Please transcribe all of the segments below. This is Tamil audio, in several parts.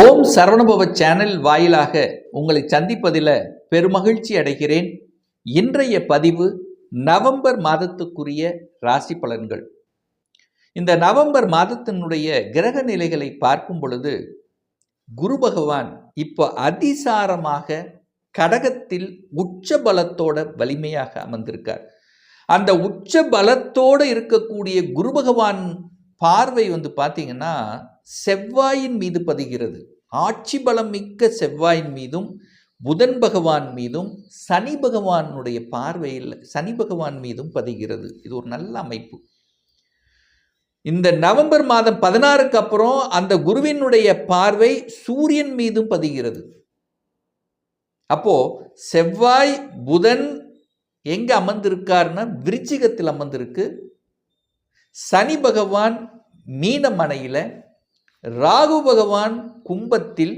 ஓம் சரவணபவ சேனல் வாயிலாக உங்களை சந்திப்பதில் பெருமகிழ்ச்சி அடைகிறேன். இன்றைய பதிவு நவம்பர் மாதத்துக்குரிய ராசி பலன்கள். இந்த நவம்பர் மாதத்தினுடைய கிரக நிலைகளை பார்க்கும் பொழுது குரு பகவான் இப்போ அதிசாரமாக கடகத்தில் உச்ச பலத்தோட வலிமையாக அமர்ந்திருக்கார். அந்த உச்ச பலத்தோடு இருக்கக்கூடிய குரு பகவான் பார்வை வந்து பார்த்தீங்கன்னா செவ்வாயின் மீது பதிகிறது. ஆட்சி பலம் மிக்க செவ்வாயின் மீதும் புதன் பகவான் மீதும் சனி பகவானுடைய பார்வையில் சனி பகவான் மீதும் பதிகிறது. இது ஒரு நல்ல அமைப்பு. இந்த நவம்பர் மாதம் பதினாறுக்கு அப்புறம் அந்த குருவினுடைய பார்வை சூரியன் மீதும் பதிகிறது. அப்போ செவ்வாய் புதன் எங்க அமர்ந்திருக்காருன்னா விருச்சிகத்தில் அமர்ந்திருக்கு. சனி பகவான் மீனமனையில் ராகு பகவான் கும்பத்தில்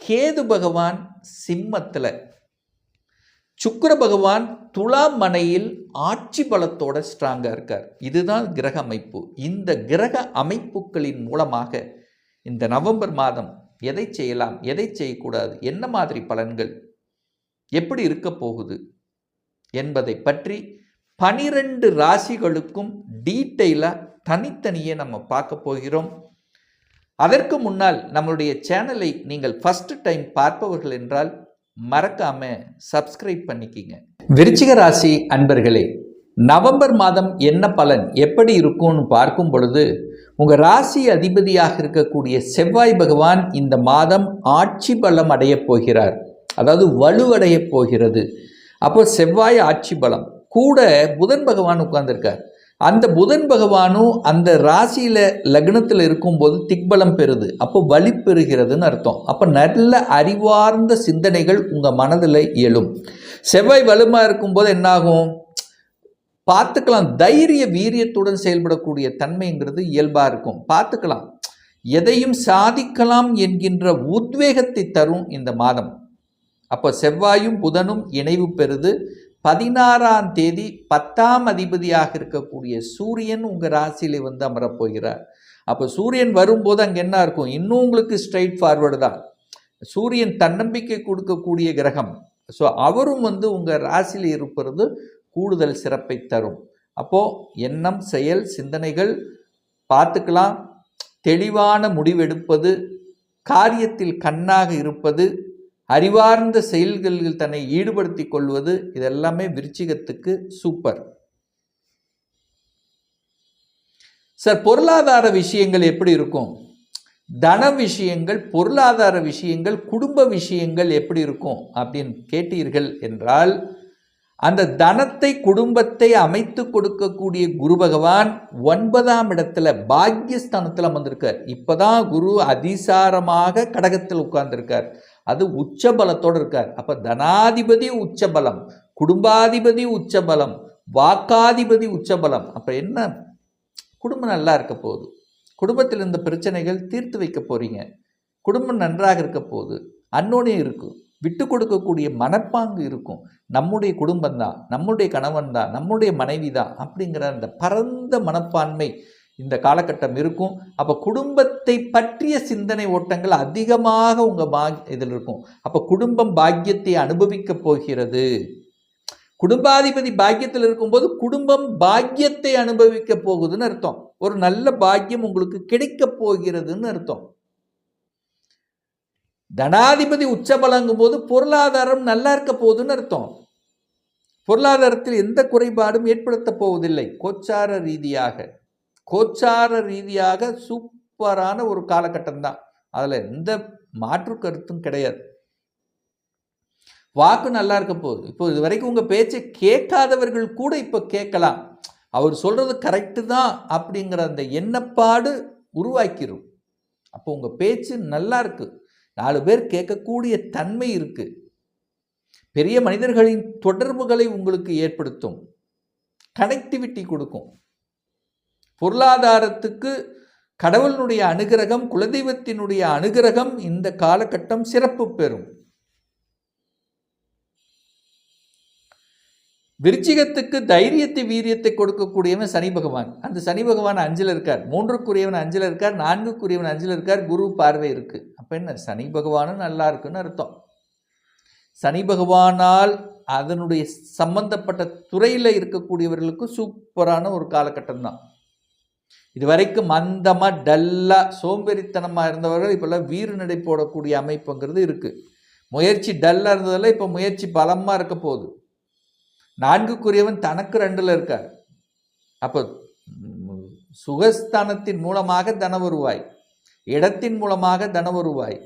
கேது பகவான் சிம்மத்தில். சுக்கர பகவான் துலாம் மனையில் ஆட்சி பலத்தோட ஸ்ட்ராங்காக இருக்கார். இதுதான் கிரக அமைப்பு. இந்த கிரக அமைப்புகளின் மூலமாக இந்த நவம்பர் மாதம் எதை செய்யலாம் எதை செய்யக்கூடாது என்ன மாதிரி பலன்கள் எப்படி இருக்க போகுது என்பதை பற்றி பனிரெண்டு ராசிகளுக்கும் டீட்டெயிலாக தனித்தனியே நம்ம பார்க்க போகிறோம். அதற்கு முன்னால் நம்மளுடைய சேனலை நீங்கள் ஃபஸ்ட்டு டைம் பார்ப்பவர்கள் என்றால் மறக்காம சப்ஸ்கிரைப் பண்ணிக்கிங்க. விருச்சிக ராசி அன்பர்களே நவம்பர் மாதம் என்ன பலன் எப்படி இருக்கும்னு பார்க்கும் பொழுது உங்கள் ராசி அதிபதியாக இருக்கக்கூடிய செவ்வாய் பகவான் இந்த மாதம் ஆட்சி பலம் அடையப் போகிறார். அதாவது வலுவடையப் போகிறது. அப்போ செவ்வாய் ஆட்சி பலம். கூட புதன் பகவான் உட்கார்ந்துருக்கார். அந்த புதன் பகவானும் அந்த ராசியில் லக்னத்தில் இருக்கும்போது திக்பலம் பெறுது. அப்போ வலி பெறுகிறதுன்னு அர்த்தம். அப்போ நல்ல அறிவார்ந்த சிந்தனைகள் உங்கள் மனதில் இயலும் செவ்வாய் வலுமாக இருக்கும்போது என்னாகும்? பார்த்துக்கலாம். தைரிய வீரியத்துடன் செயல்படக்கூடிய தன்மைங்கிறது இயல்பாக இருக்கும். பார்த்துக்கலாம். எதையும் சாதிக்கலாம் என்கின்ற உத்வேகத்தை தரும் இந்த மாதம். அப்போ செவ்வாயும் புதனும் இணைவு பெறுது. பதினாறாம் தேதி பத்தாம் அதிபதியாக இருக்கக்கூடிய சூரியன் உங்கள் ராசியில் வந்து அமரப் போகிறார் அப்போ சூரியன் வரும்போது அங்கே என்ன இருக்கும்? இன்னும் உங்களுக்கு ஸ்ட்ரைட் ஃபார்வர்டு தான். சூரியன் தன்னம்பிக்கை கொடுக்கக்கூடிய கிரகம். ஸோ அவரும் வந்து உங்கள் ராசியில் இருப்பது கூடுதல் சிறப்பை தரும். அப்போது எண்ணம் செயல் சிந்தனைகள் பார்த்துக்கலாம். தெளிவான முடிவெடுப்பது காரியத்தில் கண்ணாக இருப்பது அறிவார்ந்த செயல்களில் தன்னை ஈடுபடுத்தி கொள்வது இதெல்லாமே விருச்சிகத்துக்கு சூப்பர் சார் பொருளாதார விஷயங்கள் எப்படி இருக்கும்? தன விஷயங்கள் பொருளாதார விஷயங்கள் குடும்ப விஷயங்கள் எப்படி இருக்கும் அப்படின்னு கேட்டீர்கள் என்றால் அந்த தனத்தை குடும்பத்தை அமைத்து கொடுக்கக்கூடிய குரு பகவான் ஒன்பதாம் இடத்துல பாக்யஸ்தானத்தில் அமர்ந்திருக்கார். இப்போதான் குரு அதிசாரமாக கடகத்தில் உட்கார்ந்திருக்கார். அது உச்சபலத்தோடு இருக்கார். அப்போ தனாதிபதி உச்சபலம் குடும்பாதிபதி உச்சபலம் வாக்காதிபதி உச்சபலம். அப்போ என்ன? குடும்பம் நல்லா இருக்க போகுது. குடும்பத்தில் இருந்த பிரச்சனைகள் தீர்த்து வைக்க போகிறீங்க குடும்பம் நன்றாக இருக்க போகுது. அன்னோடையும் இருக்கும். விட்டு கொடுக்கக்கூடிய மனப்பாங்கு இருக்கும். நம்முடைய குடும்பம் தான் நம்முடைய கணவன் தான் நம்முடைய மனைவி தான் அப்படிங்கிற அந்த பரந்த மனப்பான்மை இந்த காலகட்டம் இருக்கும். அப்போ குடும்பத்தை பற்றிய சிந்தனை ஓட்டங்கள் அதிகமாக உங்கள் பா இதில் இருக்கும். அப்போ குடும்பம் பாக்கியத்தை அனுபவிக்க போகிறது. குடும்பாதிபதி பாக்கியத்தில் இருக்கும்போது குடும்பம் பாக்கியத்தை அனுபவிக்க போகுதுன்னு அர்த்தம். ஒரு நல்ல பாக்கியம் உங்களுக்கு கிடைக்க போகிறதுன்னு அர்த்தம். தனாதிபதி உச்சபலங்கும் போது பொருளாதாரம் நல்லா இருக்க போகுதுன்னு அர்த்தம். பொருளாதாரத்தில் எந்த குறைபாடும் ஏற்படுத்த போவதில்லை. கோச்சார ரீதியாக. கோச்சார ரீதியாக சூப்பரான ஒரு காலகட்டம் தான் அதில் எந்த மாற்று கருத்தும் கிடையாது. வாக்கு நல்லா இருக்க போகுது இப்போ இது வரைக்கும் உங்கள் பேச்சை கேட்காதவர்கள் கூட இப்போ கேட்கலாம். அவர் சொல்கிறது கரெக்டு தான் அப்படிங்கிற அந்த எண்ணப்பாடு உருவாக்கிடும் அப்போ உங்கள் பேச்சு நல்லா இருக்கு. நாலு பேர் கேட்கக்கூடிய தன்மை இருக்கு. பெரிய மனிதர்களின் தொடர்புகளை உங்களுக்கு ஏற்படுத்தும். கனெக்டிவிட்டி கொடுக்கும். பொருளாதாரத்துக்கு கடவுளினுடைய அனுகிரகம் குலதெய்வத்தினுடைய அனுகிரகம் இந்த காலகட்டம் சிறப்பு பெறும். விருச்சிகத்துக்கு தைரியத்தை வீரியத்தை கொடுக்கக்கூடியவன் சனி பகவான். அந்த சனி பகவான் அஞ்சில் இருக்கார். மூன்றுக்குரியவன் அஞ்சில் இருக்கார் நான்குக்குரியவன் அஞ்சில் இருக்கார் குரு பார்வை இருக்கு. அப்போ அப்போ என்ன? சனி பகவானும் நல்லா இருக்குன்னு அர்த்தம். சனி பகவானால் அதனுடைய சம்பந்தப்பட்ட துறையில் இருக்கக்கூடியவர்களுக்கு சூப்பரான ஒரு காலகட்டம் தான் இது வரைக்கும் மந்தமாக டல்லாக சோம்பேறித்தனமாக இருந்தவர்கள் இப்போல்லாம் வீறு நடை போடக்கூடிய அமைப்புங்கிறது இருக்குது முயற்சி டல்லாக இருந்ததில் இப்போ முயற்சி பலமாக இருக்க போகுது. நான்குக்குரியவன் தனக்கு ரெண்டில் இருக்கார். அப்போ சுகஸ்தானத்தின் மூலமாக தன வருவாய் இடத்தின் மூலமாக தன வருவாய்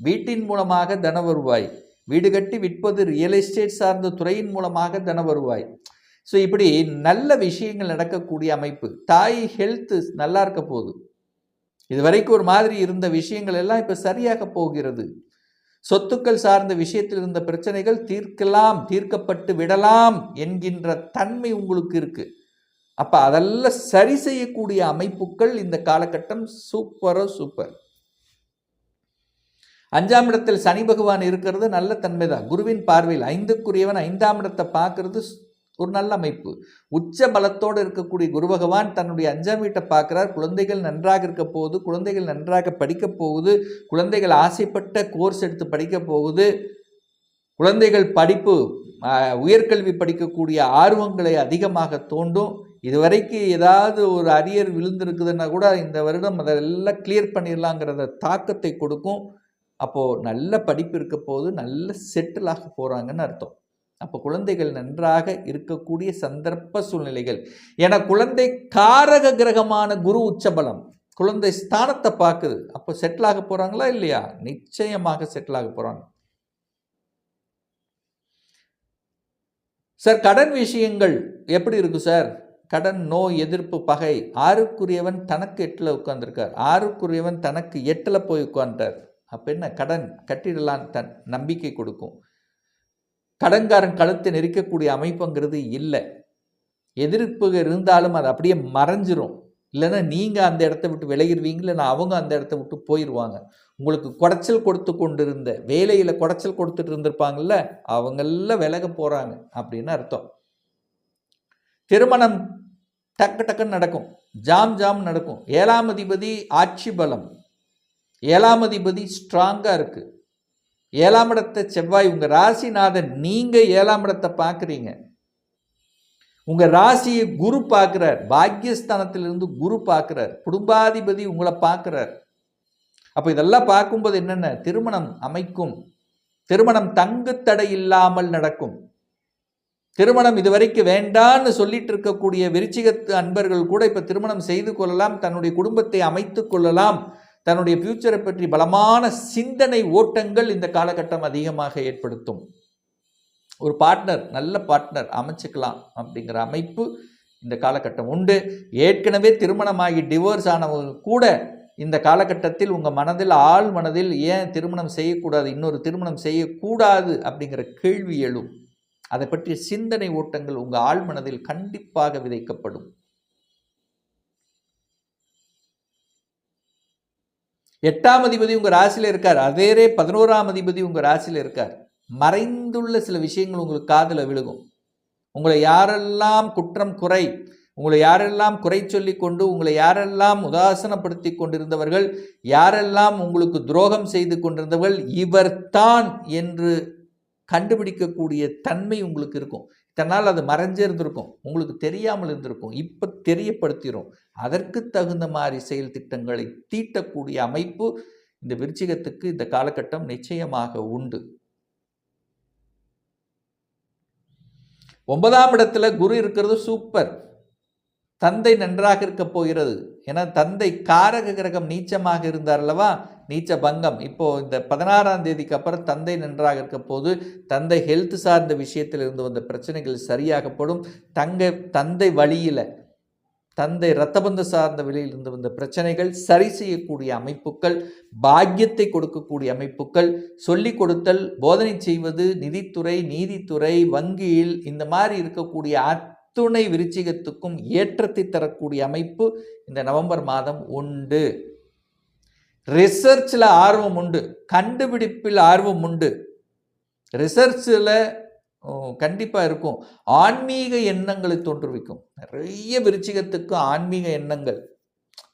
வீட்டின் மூலமாக தன வருவாய் வீடு கட்டி விற்பது ரியல் எஸ்டேட் சார்ந்த துறையின் மூலமாக தன வருவாய் ஸோ இப்படி நல்ல விஷயங்கள் நடக்கக்கூடிய அமைப்பு தாய் ஹெல்த்து நல்லா இருக்க போகுது. இது வரைக்கும் ஒரு மாதிரி இருந்த விஷயங்கள் எல்லாம் இப்போ சரியாக போகிறது. சொத்துக்கள் சார்ந்த விஷயத்தில் இருந்த பிரச்சனைகள் தீர்க்கலாம் தீர்க்கப்பட்டு விடலாம் என்கின்ற தன்மை உங்களுக்கு இருக்குது அப்போ அதெல்லாம் சரி செய்யக்கூடிய அமைப்புகள் இந்த காலகட்டம் சூப்பரோ சூப்பர் அஞ்சாம் இடத்தில் சனி பகவான் இருக்கிறது நல்ல தன்மை தான் குருவின் பார்வையில் ஐந்துக்குரியவன் ஐந்தாம் இடத்தை பார்க்கறது ஒரு நல்ல அமைப்பு. உச்ச பலத்தோடு இருக்கக்கூடிய குரு பகவான் தன்னுடைய அஞ்சாம் வீட்டை பார்க்குறார். குழந்தைகள் நன்றாக இருக்க போகுது. குழந்தைகள் நன்றாக படிக்க போகுது. குழந்தைகள் ஆசைப்பட்ட கோர்ஸ் எடுத்து படிக்க போகுது. குழந்தைகள் படிப்பு உயர்கல்வி படிக்கக்கூடிய ஆர்வங்களை அதிகமாக தோண்டும். இதுவரைக்கு ஏதாவது ஒரு அரியர் விழுந்திருக்குதுன்னா கூட இந்த வருடம் அதெல்லாம் கிளியர் பண்ணிடலாங்கிறத தாக்கத்தை கொடுக்கும். அப்போது நல்ல படிப்பு இருக்க போது நல்ல செட்டில் ஆக போகிறாங்கன்னு அர்த்தம். அப்போ குழந்தைகள் நன்றாக இருக்கக்கூடிய சந்தர்ப்ப சூழ்நிலைகள். என குழந்தை காரக கிரகமான குரு உச்சபலம் குழந்தை ஸ்தானத்தை பார்க்குது. அப்போ செட்டில் ஆக போகிறாங்களா இல்லையா? நிச்சயமாக செட்டில் ஆக போகிறாங்க சார் கடன் விஷயங்கள் எப்படி இருக்கு சார் கடன் நோய் எதிர்ப்பு பகை ஆறுக்குரியவன் தனக்கு எட்டில் உட்காந்துருக்கார் ஆறுக்குரியவன் தனக்கு எட்டில் போய் உட்காந்துட்டார் அப்போ என்ன? கடன் கட்டிடலான் தன் நம்பிக்கை கொடுக்கும். கடன்காரன் கழுத்தை நெரிக்கக்கூடிய அமைப்புங்கிறது இல்லை. எதிர்ப்பு இருந்தாலும் அது அப்படியே மறைஞ்சிரும். இல்லைன்னா நீங்கள் அந்த இடத்த விட்டு விலகிடுவீங்க இல்லைன்னா அவங்க அந்த இடத்த விட்டு போயிடுவாங்க. உங்களுக்கு குடைச்சல் கொடுத்து கொண்டிருந்த வேலையில் குடைச்சல் கொடுத்துட்டு இருந்திருப்பாங்கல்ல? அவங்கள விலக போகிறாங்க அப்படின்னு அர்த்தம். திருமணம் டக்கு டக்குன்னு நடக்கும். ஜாம் ஜாம் நடக்கும். ஏழாம் அதிபதி ஆட்சி பலம். ஏழாம் அதிபதி ஸ்ட்ராங்காக இருக்குது ஏழாம் இடத்தை செவ்வாய் உங்கள் ராசிநாதன் நீங்கள் ஏழாம் இடத்தை பார்க்குறீங்க. உங்கள் ராசியை குரு பார்க்குறார் பாக்கியஸ்தானத்திலிருந்து குரு பார்க்குறார் குடும்பாதிபதி உங்களை பார்க்குறார். அப்போ இதெல்லாம் பார்க்கும்போது என்னென்ன? திருமணம் அமைக்கும். திருமணம் தங்குத்தடை இல்லாமல் நடக்கும். திருமணம் இதுவரைக்கும் வேண்டான்னு சொல்லிட்டு இருக்கக்கூடிய விருச்சிகத்து அன்பர்கள் கூட இப்போ திருமணம் செய்து கொள்ளலாம் தன்னுடைய குடும்பத்தை அமைத்து கொள்ளலாம். தன்னுடைய ஃபியூச்சரை பற்றி பலமான சிந்தனை ஓட்டங்கள் இந்த காலகட்டம் அதிகமாக ஏற்படுத்தும். ஒரு பார்ட்னர் நல்ல பார்ட்னர் அமைச்சுக்கலாம் அப்படிங்கிற அமைப்பு இந்த காலகட்டம் உண்டு. ஏற்கனவே திருமணமாகி டிவோர்ஸ் ஆனவங்க கூட இந்த காலகட்டத்தில் உங்கள் மனதில் ஆள் மனதில் ஏன் திருமணம் செய்யக்கூடாது இன்னொரு திருமணம் செய்யக்கூடாது அப்படிங்கிற கேள்வி எழும். அதை பற்றிய சிந்தனை ஓட்டங்கள் உங்கள் ஆள் மனதில் கண்டிப்பாக விதைக்கப்படும். எட்டாம் அதிபதி உங்கள் ராசியில் இருக்கார். அதேரே பதினோராம் அதிபதி உங்கள் ராசியில் இருக்கார். மறைந்துள்ள சில விஷயங்கள் உங்களுக்கு காதில் விழுகும். உங்களை யாரெல்லாம் குற்றம் குறை உங்களை யாரெல்லாம் குறை சொல்லி கொண்டு உங்களை யாரெல்லாம் உதாசனப்படுத்தி கொண்டிருந்தவர்கள் யாரெல்லாம் உங்களுக்கு துரோகம் செய்து கொண்டிருந்தவர்கள் இவர்தான் என்று கண்டுபிடிக்கக்கூடிய தன்மை உங்களுக்கு இருக்கும். இத்தனால் அது மறைஞ்சே இருந்திருக்கும். உங்களுக்கு தெரியாமல் இருந்திருக்கும். இப்போ தெரியப்படுத்திடும் அதற்கு தகுந்த மாதிரி செயல் திட்டங்களை தீட்டக்கூடிய அமைப்பு இந்த விருச்சிகத்துக்கு இந்த காலகட்டம் நிச்சயமாக உண்டு. ஒன்பதாம் இடத்துல குரு இருக்கிறது சூப்பர். தந்தை நன்றாக இருக்க போகிறது. ஏன்னா தந்தை காரக கிரகம் நீச்சமாக இருந்தார் அல்லவா? நீச்ச பங்கம் இப்போது இந்த பதினாறாம் தேதிக்கு அப்புறம் தந்தை நன்றாக இருக்க போது தந்தை ஹெல்த் சார்ந்த விஷயத்தில் இருந்து வந்த பிரச்சனைகள் சரியாகப்படும் தங்க தந்தை வழியில் தந்தை இரத்தபந்த சார்ந்த வெளியில் இருந்து வந்த பிரச்சனைகள் சரி செய்யக்கூடிய அமைப்புகள் பாக்கியத்தை கொடுக்கக்கூடிய அமைப்புகள் சொல்லிக் கொடுத்தல் போதனை செய்வது நிதித்துறை நீதித்துறை வங்கியில் இந்த மாதிரி இருக்கக்கூடிய அத்துணை விருச்சிகத்துக்கும் ஏற்றத்தை தரக்கூடிய அமைப்பு இந்த நவம்பர் மாதம் உண்டு. ரிசர்ச்சில் ஆர்வம் உண்டு. கண்டுபிடிப்பில் ஆர்வம் உண்டு. ரிசர்ச்சில் கண்டிப்பாக இருக்கும். ஆன்மீக எண்ணங்களை தோற்றுவிக்கும். நிறைய விருச்சிகத்துக்கும் ஆன்மீக எண்ணங்கள்.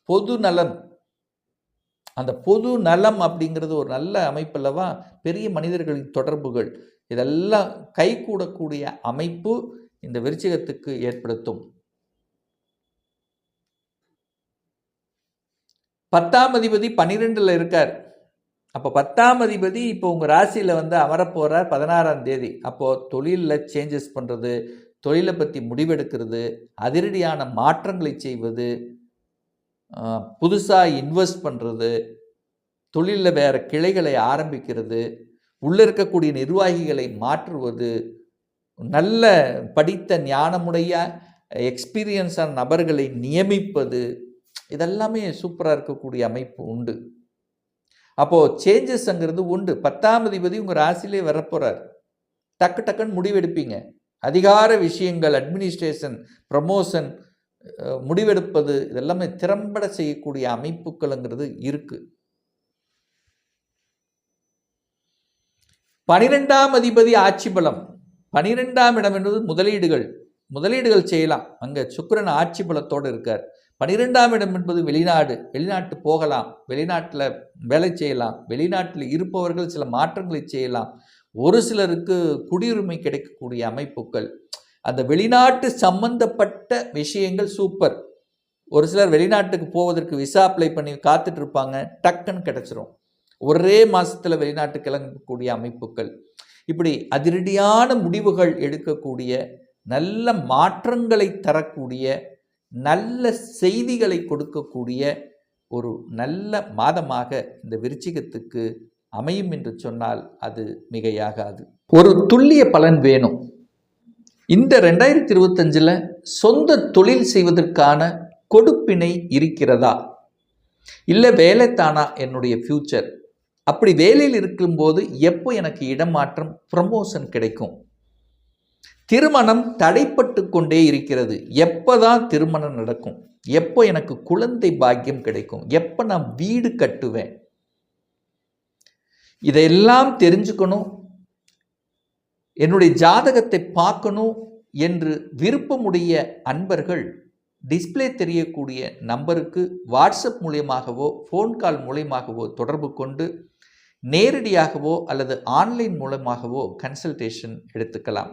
பொது நலம். அந்த பொது நலம் அப்படிங்கிறது ஒரு நல்ல அமைப்பல்லவா பெரிய மனிதர்களின் தொடர்புகள். இதெல்லாம் கைகூடக்கூடிய அமைப்பு இந்த விருச்சிகத்துக்கு ஏற்படுத்தும். பத்தாம் அதிபதி பன்னிரெண்டில் இருக்கார். அப்போ பத்தாம் அதிபதி இப்போ உங்கள் ராசியில் வந்து அமரப்போகிறார் பதினாறாம் தேதி. அப்போது தொழிலில் சேஞ்சஸ் பண்ணுறது தொழிலை பற்றி முடிவெடுக்கிறது அதிரடியான மாற்றங்களை செய்வது புதுசாக இன்வெஸ்ட் பண்ணுறது தொழிலில் வேறு கிளைகளை ஆரம்பிக்கிறது உள்ளே இருக்கக்கூடிய நிர்வாகிகளை மாற்றுவது நல்ல படித்த ஞானமுடைய எக்ஸ்பீரியன்ஸான நபர்களை நியமிப்பது இதெல்லாமே சூப்பராக இருக்கக்கூடிய அமைப்பு உண்டு. அப்போது சேஞ்சஸ்ங்கிறது உண்டு. பத்தாம் அதிபதி உங்கள் ராசிலே வரப்போகிறார் டக்கு டக்குன்னு முடிவெடுப்பீங்க. அதிகார விஷயங்கள் அட்மினிஸ்ட்ரேஷன் ப்ரமோஷன் முடிவெடுப்பது இதெல்லாமே திறம்பட செய்யக்கூடிய அமைப்புகள்ங்கிறது இருக்குது பனிரெண்டாம் அதிபதி ஆட்சி பலம். பனிரெண்டாம் இடம் என்பது முதலீடுகள். முதலீடுகள் செய்யலாம். அங்கே சுக்கரன் ஆட்சி பலத்தோடு இருக்கார். பனிரெண்டாம் இடம் என்பது வெளிநாடு வெளிநாட்டு போகலாம் வெளிநாட்டில் வேலை செய்யலாம் வெளிநாட்டில் இருப்பவர்கள் சில மாற்றங்களை செய்யலாம். ஒரு சிலருக்கு குடியுரிமை கிடைக்கக்கூடிய அமைப்புகள். அந்த வெளிநாட்டு சம்பந்தப்பட்ட விஷயங்கள் சூப்பர். ஒரு சிலர் வெளிநாட்டுக்கு போவதற்கு விசா அப்ளை பண்ணி காத்துட்டு இருப்பாங்க டக்குன்னு கிடச்சிரும். ஒரே மாதத்தில் வெளிநாட்டு கிளம்பக்கூடிய அமைப்புகள். இப்படி அதிரடியான முடிவுகள் எடுக்கக்கூடிய நல்ல மாற்றங்களை தரக்கூடிய நல்ல செய்திகளை கொடுக்கக்கூடிய ஒரு நல்ல மாதமாக இந்த விருச்சிகத்துக்கு அமையும் என்று சொன்னால் அது மிகையாகாது. ஒரு துல்லிய பலன் வேணும். இந்த ரெண்டாயிரத்தி இருபத்தஞ்சில் சொந்த தொழில் செய்வதற்கான கொடுப்பினை இருக்கிறதா? இல்லை வேலைத்தானா என்னுடைய ஃப்யூச்சர் அப்படி வேலையில் இருக்கும்போது எப்போ எனக்கு இடமாற்றம் ப்ரமோஷன் கிடைக்கும்? திருமணம் தடைப்பட்டு கொண்டே இருக்கிறது. எப்போ தான் திருமணம் நடக்கும்? எப்போ எனக்கு குழந்தை பாக்கியம் கிடைக்கும்? எப்போ நான் வீடு கட்டுவேன்? இதையெல்லாம் தெரிஞ்சுக்கணும். என்னுடைய ஜாதகத்தை பார்க்கணும் என்று விருப்பமுடைய அன்பர்கள் டிஸ்பிளே தெரியக்கூடிய நம்பருக்கு வாட்ஸ்அப் மூலியமாகவோ ஃபோன் கால் மூலியமாகவோ தொடர்பு கொண்டு நேரடியாகவோ அல்லது ஆன்லைன் மூலமாகவோ கன்சல்டேஷன் எடுத்துக்கலாம்.